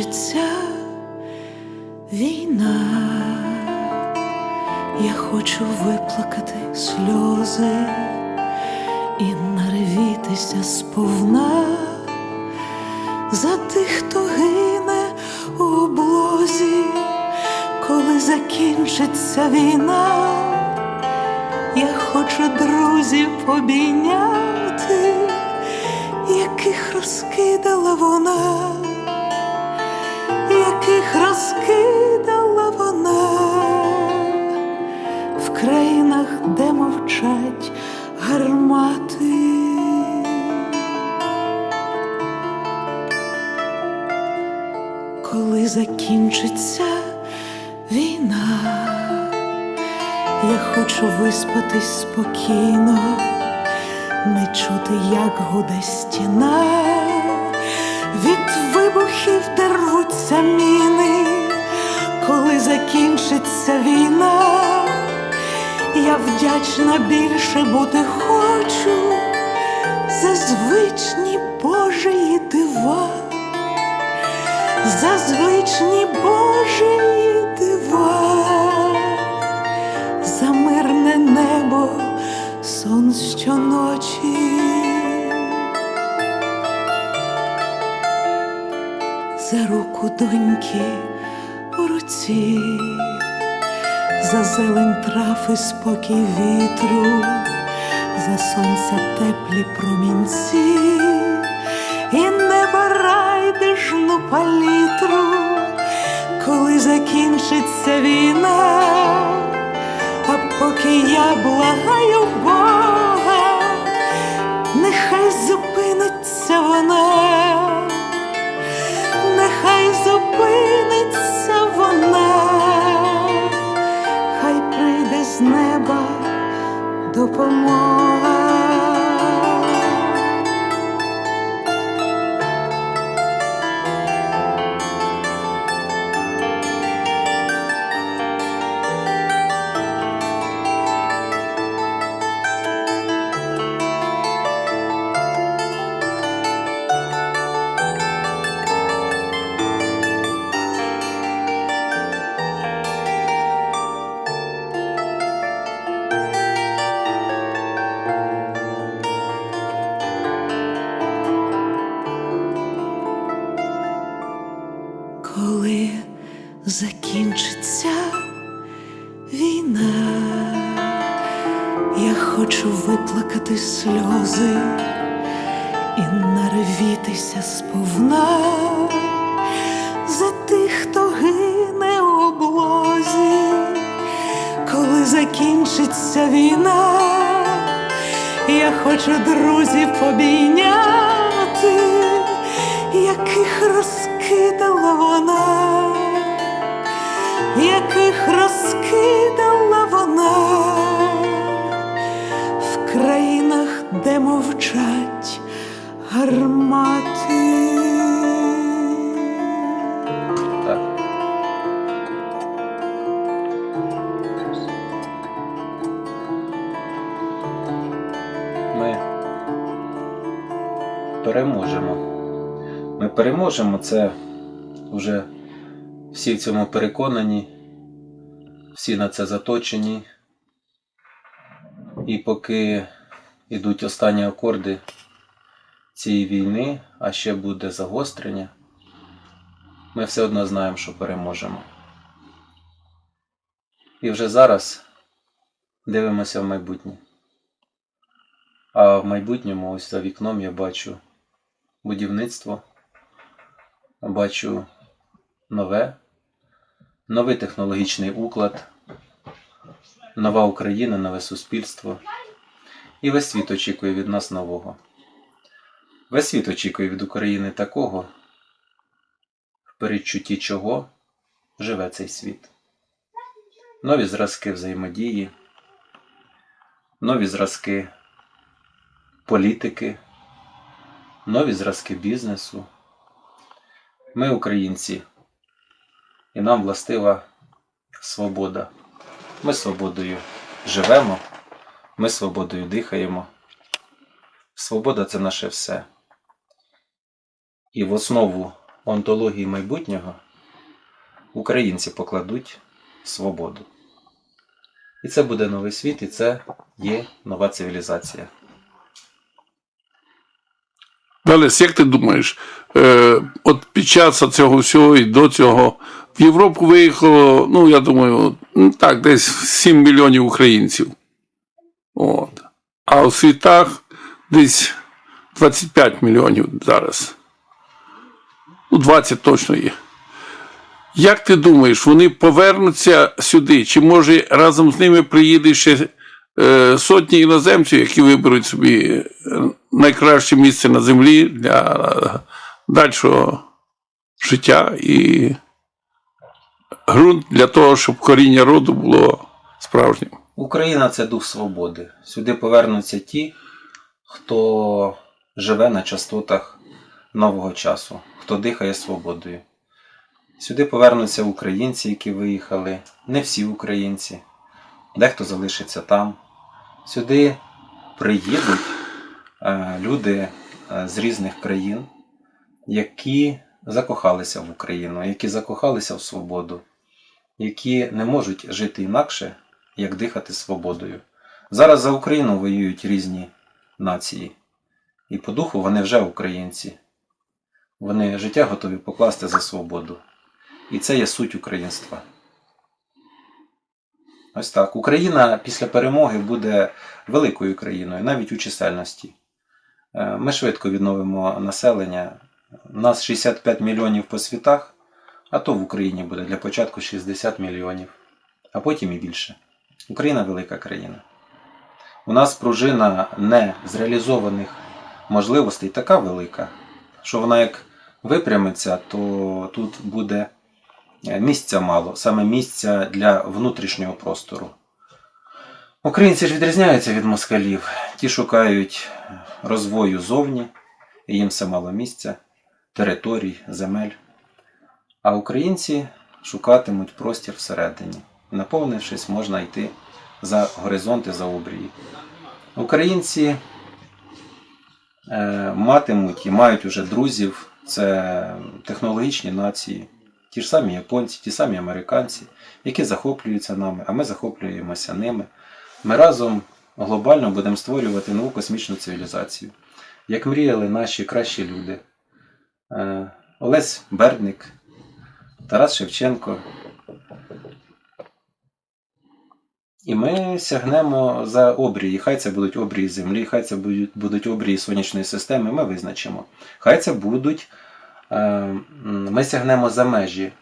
Коли війна, я хочу виплакати сльози і наревітися сповна за тих, хто гине у облозі, коли закінчиться війна, я хочу друзів обійняти, яких розкидала вона, яких розкидала вона в країнах, де мовчать гармати. Коли закінчиться війна, я хочу виспатись спокійно, не чути, як гуде стіна, вибухів де міни, коли закінчиться війна, я вдячна більше бути хочу за звичні Божії дива за звичні Божі за руку доньки у руці, за зелень трав і спокій вітру, за сонця теплі промінці. І небо райдужну палітру, коли закінчиться війна, а поки я благаю Бога, нехай зупиниться вона, допомога. Я хочу виплакати сльози і наревітися сповна за тих, хто гине у облозі, коли закінчиться війна, я хочу друзів обійняти, яких розкидала вона, яких розкидала вона мовчать гармати. Ми переможемо. Ми переможемо, це вже всі в цьому переконані, всі на це заточені. І поки йдуть останні акорди цієї війни, а ще буде загострення, ми все одно знаємо, що переможемо. І вже зараз дивимося в майбутнє. А в майбутньому, ось за вікном, я бачу будівництво, бачу нове, новий технологічний уклад, нова Україна, нове суспільство. І весь світ очікує від нас нового. Весь світ очікує від України такого, в передчутті чого живе цей світ. Нові зразки взаємодії, нові зразки політики, нові зразки бізнесу. Ми, українці, і нам властива свобода. Ми свободою живемо, ми свободою дихаємо. Свобода це наше все. І в основу онтології майбутнього українці покладуть свободу. І це буде новий світ, і це є нова цивілізація. Далес, як ти думаєш, е, от під час цього всього і до цього в Європу виїхало, ну, я думаю, ну, так, десь 7 мільйонів українців. От. А у світах десь 25 мільйонів зараз. Ну, 20 точно є. Як ти думаєш, вони повернуться сюди? Чи може разом з ними приїде ще е, сотні іноземців, які виберуть собі е, найкраще місце на землі для е, дальшого життя і ґрунт для того, щоб коріння роду було справжнім? Україна це дух свободи. Сюди повернуться ті, хто живе на частотах нового часу, хто дихає свободою. Сюди повернуться українці, які виїхали, не всі українці, дехто залишиться там. Сюди приїдуть е, люди е, з різних країн, які закохалися в Україну, які закохалися в свободу, які не можуть жити інакше, як дихати свободою. Зараз за Україну воюють різні нації, і по духу вони вже українці. Вони життя готові покласти за свободу. І це є суть українства. Ось так. Україна після перемоги буде великою країною, навіть у чисельності. Е, Ми швидко відновимо населення. Нас 65 мільйонів по світах, а то в Україні буде для початку 60 мільйонів, а потім і більше. Україна велика країна. У нас пружина не зреалізованих можливостей така велика, що вона як випрямиться, то тут буде е, місця мало, саме місця для внутрішнього простору. Українці ж відрізняються від москалів. Ті шукають розвою зовні, і їм все мало місця, територій, земель. А українці шукатимуть простір всередині. Наповнившись, можна йти за горизонти, за обрії. Українці е, матимуть і мають уже друзів, це технологічні нації, ті ж самі японці, ті самі американці, які захоплюються нами, а ми захоплюємося ними. Ми разом глобально будемо створювати нову космічну цивілізацію. Як мріяли наші кращі люди. Е, Олесь Бердник, Тарас Шевченко. І ми сягнемо за обрії. Хай це будуть обрії Землі, хай це будуть, обрії сонячної системи, ми визначимо. Хай це будуть. е, Ми сягнемо за межі,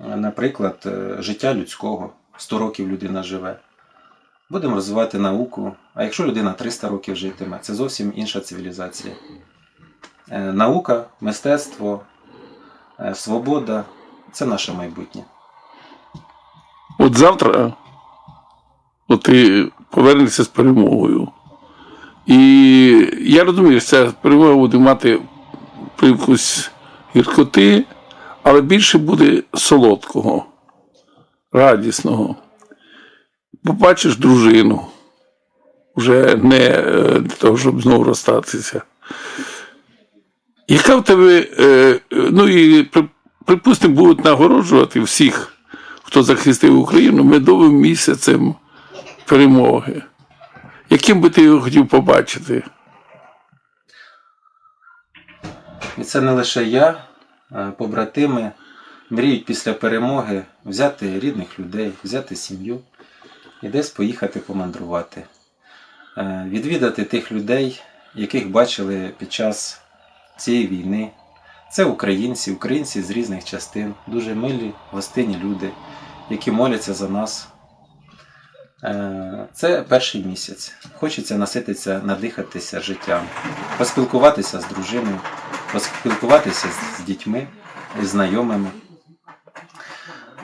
наприклад, е, життя людського. 100 років людина живе. Будемо розвивати науку. А якщо людина 300 років житиме, це зовсім інша цивілізація. Е, Наука, мистецтво, свобода це наше майбутнє. От завтра от ти повернешся з перемогою. І я розумію, що ця перемога буде мати привкус гіркоти, але більше буде солодкого, радісного. Побачиш дружину, вже не е, для того, щоб знову розстатися. Яка в тебе, е, ну і припустимо, будуть нагороджувати всіх, хто захистив Україну медовим місяцем перемоги. Яким би ти його хотів побачити? І це не лише я, побратими мріють після перемоги взяти рідних людей, взяти сім'ю і десь поїхати помандрувати, Е, відвідати тих людей, яких бачили під час цієї війни. Це українці, українці з різних частин, дуже милі, гостинні люди, які моляться за нас. Е, Це перший місяць. Хочеться насититися, надихатися життям, поспілкуватися з дружиною, поспілкуватися з- дітьми, з знайомими.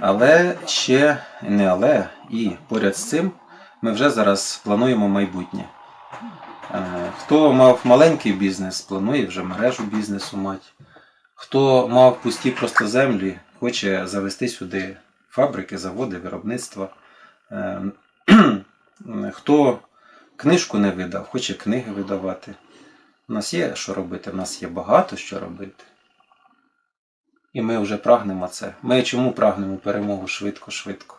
Але ще не але, і поряд з цим ми вже зараз плануємо майбутнє. Е, Хто мав маленький бізнес, планує вже мережу бізнесу мати. Хто мав пусті просто землі, хоче завести сюди фабрики, заводи, виробництва. Е, Хто книжку не видав, хоче книги видавати. У нас є що робити, у нас є багато що робити. І ми вже прагнемо це. Ми чому прагнемо перемогу швидко-швидко?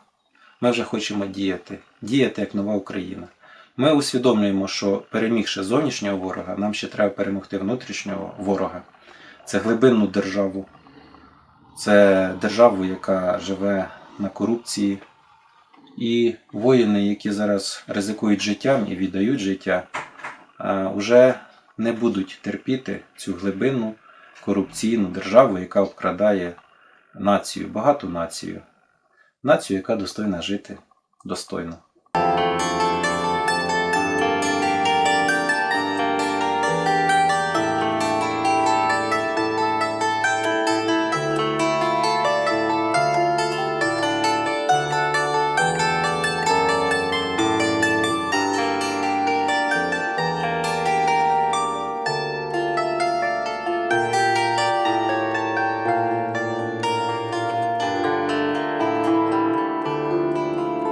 Ми вже хочемо діяти, діяти як нова Україна. Ми усвідомлюємо, що перемігши зовнішнього ворога, нам ще треба перемогти внутрішнього ворога. Це глибинну державу, це державу, яка живе на корупції. І воїни, які зараз ризикують життям і віддають життя, вже не будуть терпіти цю глибину корупційну державу, яка обкрадає націю, багату націю, націю, яка достойна жити достойно.